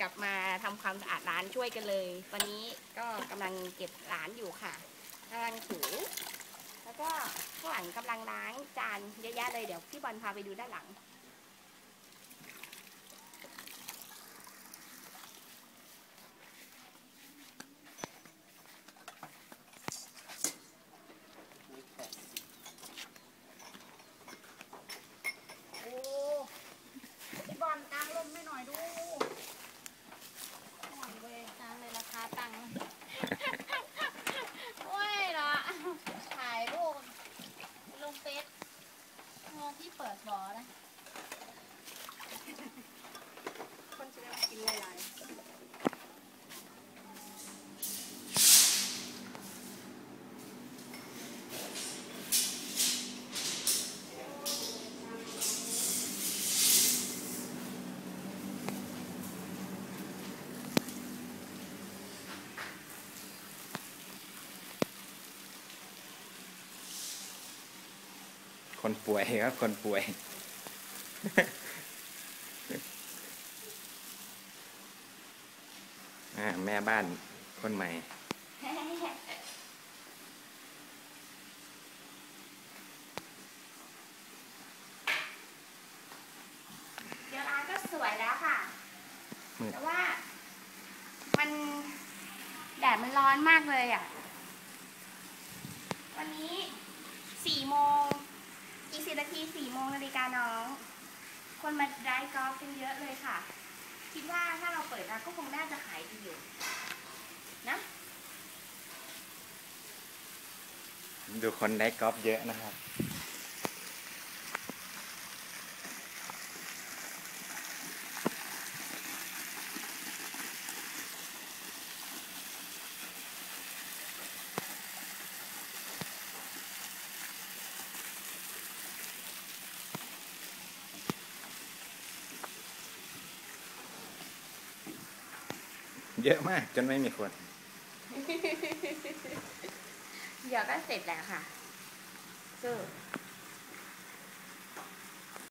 กลับมาทำความสะอาดร้านช่วยกันเลย ตอนนี้ก็กำลังเก็บร้านอยู่ค่ะกำลังถูแล้วก็ข้างหลังกำลังล้างจานเยอะแยะเลยเดี๋ยวพี่บอลพาไปดูด้านหลัง โอ้พี่บอลกลางลมไม่หน่อยดูหน่อยเว้ยกลางเลยราคาตังค์โอ้ยเนาะถ่ายรูปลงเฟซงง ที่เปิดบ่อนะ คนจะได้กินหลาย คนป่วยครับ คนป่วยอ่าแม่บ้านคนใหม่ เดี๋ยวร้านก็สวยแล้วค่ะมืดแต่ว่า มันแดดมันร้อนมากเลยอะ วันนี้สี่โมงีสินาทีสี่โมงนาฬิกาน้อง คนมาไดฟ์กอล์ฟกันเยอะเลยค่ะ คิดว่าถ้าเราเปิดร้านก็คงน่าจะขายดีอยู่ นะ ดูคนได้กอล์ฟเยอะนะครับ เยอะมากจนไม่มีคน เดี๋ยวก็เสร็จแล้วค่ะสู้